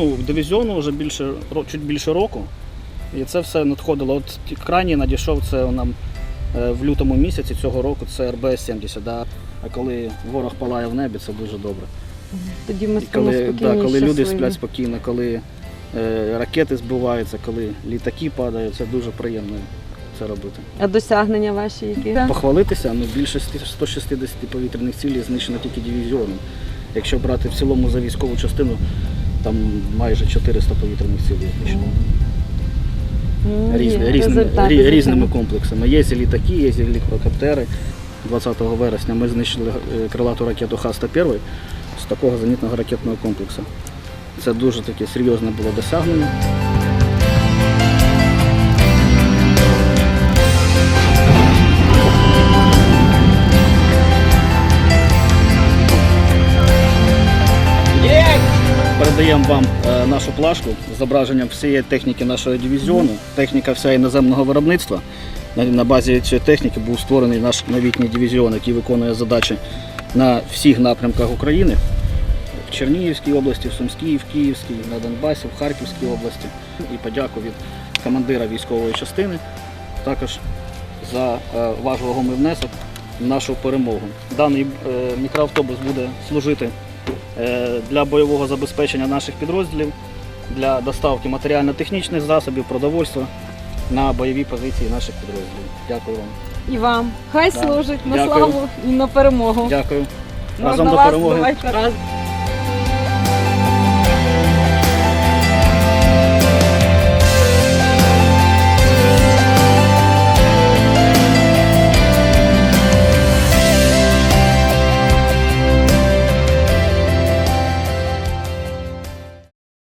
ну, дивізіону вже більше, чуть більше року. І це все надходило. От крайній надійшов це нам е, в лютому місяці цього року, це РБС-70. Да. А коли ворог палає в небі, це дуже добре. Тоді ми І коли, да, коли люди сплять спокійно, коли е, ракети збиваються, коли літаки падають, це дуже приємно це робити. А досягнення ваші які? Похвалитися, ну більше 160 повітряних цілей знищено тільки дивізіоном. Якщо брати в цілому за військову частину, там майже 400 повітряних сил знищено. Ну, Різні, різними, різними комплексами. Є і літаки, є і літакоптери. 20 вересня ми знищили е, крилату ракету Х-101 з такого зенітного ракетного комплексу. Це дуже таке серйозне було досягнення. Передаємо вам е, нашу плашку з зображенням всієї техніки нашого дивізіону. Техніка вся іноземного виробництва. На, базі цієї техніки був створений наш новітній дивізіон, який виконує задачі на всіх напрямках України. В Чернігівській області, в Сумській, в Київській, на Донбасі, в Харківській області. І подяку від командира військової частини також за е, ваш внесок в нашу перемогу. Даний е, мікроавтобус буде служити для бойового забезпечення наших підрозділів, для доставки матеріально-технічних засобів, продовольства на бойові позиції наших підрозділів. Дякую вам. І вам. Хай Да. служить на Дякую. славу і на перемогу. Дякую. Можна Разом до вас, перемоги. давайте раз.